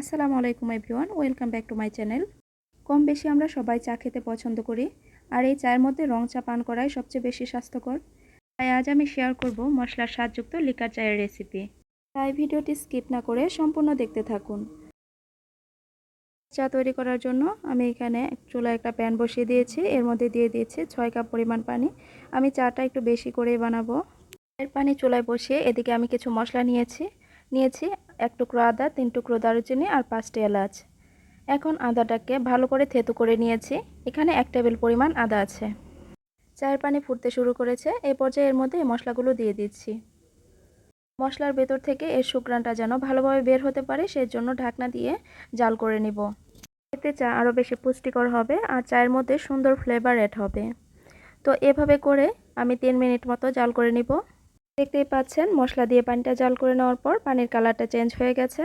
আসসালামু আলাইকুম everyone, welcome back to my channel. কম বেশি আমরা সবাই চা খেতে পছন্দ করি, আর এই চায়ের মধ্যে রং চা পান করাই সবচেয়ে বেশি স্বাস্থ্যকর। তাই আজ আমি শেয়ার করব মশলার স্বাদযুক্ত লিকার চায়ের রেসিপি। তাই ভিডিওটি স্কিপ না করে সম্পূর্ণ দেখতে থাকুন। চা তৈরি করার জন্য আমি এখানে চুলায় একটা প্যান বসিয়ে দিয়েছি, এর মধ্যে দিয়ে দিয়েছি ছয় কাপ পরিমাণ পানি। আমি চাটা একটু বেশি করেই বানাবো। এর পানি চুলায় বসিয়ে এদিকে আমি কিছু মশলা নিয়েছি। নিয়েছি, এক টুকরো আদা, তিন টুকরো দারুচিনি আর পাঁচটি এলাচ। এখন আদাটাকে ভালো করে থেতু করে নিয়েছি। এখানে এক টেবিল পরিমাণ আদা আছে। চায়ের পানি ফুটতে শুরু করেছে। এই পর্যায়ে এর মধ্যে এই মশলাগুলো দিয়ে দিচ্ছি। মশলার ভেতর থেকে এর শুকরানটা যেন ভালোভাবে বের হতে পারে সেই জন্য ঢাকনা দিয়ে জাল করে নিব। এতে চা আরও বেশি পুষ্টিকর হবে আর চায়ের মধ্যে সুন্দর ফ্লেভার অ্যাড হবে। তো এভাবে করে আমি তিন মিনিট মতো জাল করে নিব। দেখতেই পাচ্ছেন, মশলা দিয়ে পানিটা জাল করে নেওয়ার পর পানির কালারটা চেঞ্জ হয়ে গেছে।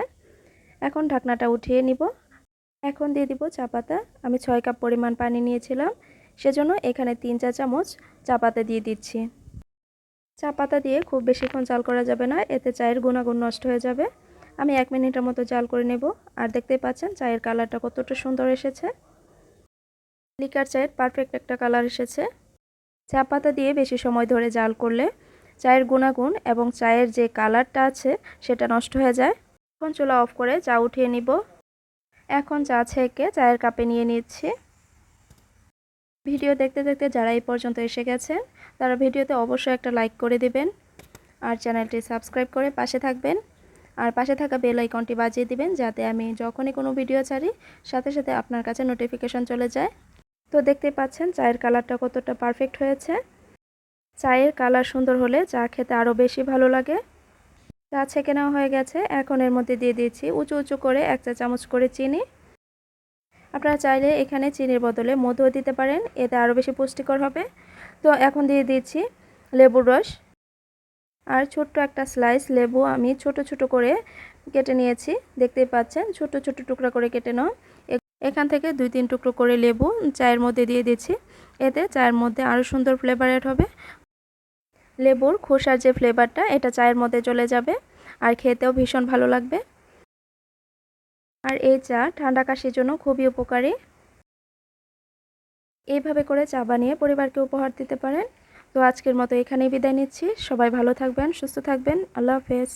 এখন ঢাকনাটা উঠিয়ে নিব। এখন দিয়ে দিব চা পাতা। আমি ছয় কাপ পরিমাণ পানি নিয়েছিলাম, সেজন্য এখানে তিন চা চামচ চা পাতা দিয়ে দিচ্ছি। চা পাতা দিয়ে খুব বেশিক্ষণ জাল করা যাবে না, এতে চায়ের গুণাগুণ নষ্ট হয়ে যাবে। আমি এক মিনিটের মতো জাল করে নেব। আর দেখতেই পাচ্ছেন, চায়ের কালারটা কতটা সুন্দর এসেছে। লিকার চায়ের পারফেক্ট একটা কালার এসেছে। চা পাতা দিয়ে বেশি সময় ধরে জাল করলে চায়ের গুণাগুণ এবং চায়ের যে কালারটা আছে সেটা নষ্ট হয়ে যায়। এখন চুলা অফ করে চা উঠিয়ে নিব। এখন চা ছেঁকে চায়ের কাপে নিয়ে নিচ্ছি। ভিডিও দেখতে দেখতে যারা এই পর্যন্ত এসে গেছেন, তারা ভিডিওতে অবশ্যই একটা লাইক করে দেবেন আর চ্যানেলটি সাবস্ক্রাইব করে পাশে থাকবেন। আর পাশে থাকা বেল আইকনটি বাজিয়ে দিবেন যাতে আমি যখনই কোনো ভিডিও ছাড়ি, সাথে সাথে আপনার কাছে নোটিফিকেশন চলে যায়। তো দেখতে পাচ্ছেন, চায়ের কালারটা কতটা পারফেক্ট হয়েছে। চায়ের কালার সুন্দর হলে চা খেতে আরও বেশি ভালো লাগে। চা ছেঁকে নেওয়া হয়ে গেছে। এখন এর মধ্যে দিয়ে দিয়েছি উঁচু উঁচু করে এক চা চামচ করে চিনি। আপনারা চাইলে এখানে চিনির বদলে মধুও দিতে পারেন, এতে আরও বেশি পুষ্টিকর হবে। তো এখন দিয়ে দিয়েছি লেবুর রস। আর ছোট্ট একটা স্লাইস লেবু আমি ছোট ছোট করে কেটে নিয়েছি। দেখতেই পাচ্ছেন, ছোট ছোট টুকরা করে কেটে নাও। এখান থেকে দুই তিন টুকরো করে লেবু চায়ের মধ্যে দিয়ে দিচ্ছি। এতে চায়ের মধ্যে আরও সুন্দর ফ্লেভার হবে। লেবুর খোসার যে ফ্লেভারটা এটা চায়ের মধ্যে চলে যাবে আর খেতেও ভীষণ ভালো লাগবে। আর এই চা ঠান্ডা কাশির জন্য খুবই উপকারী। এইভাবে করে চা বানিয়ে পরিবারকে উপহার দিতে পারেন। তো আজকের মতো এখানেই বিদায় নিচ্ছি। সবাই ভালো থাকবেন, সুস্থ থাকবেন। আল্লাহ হাফেজ।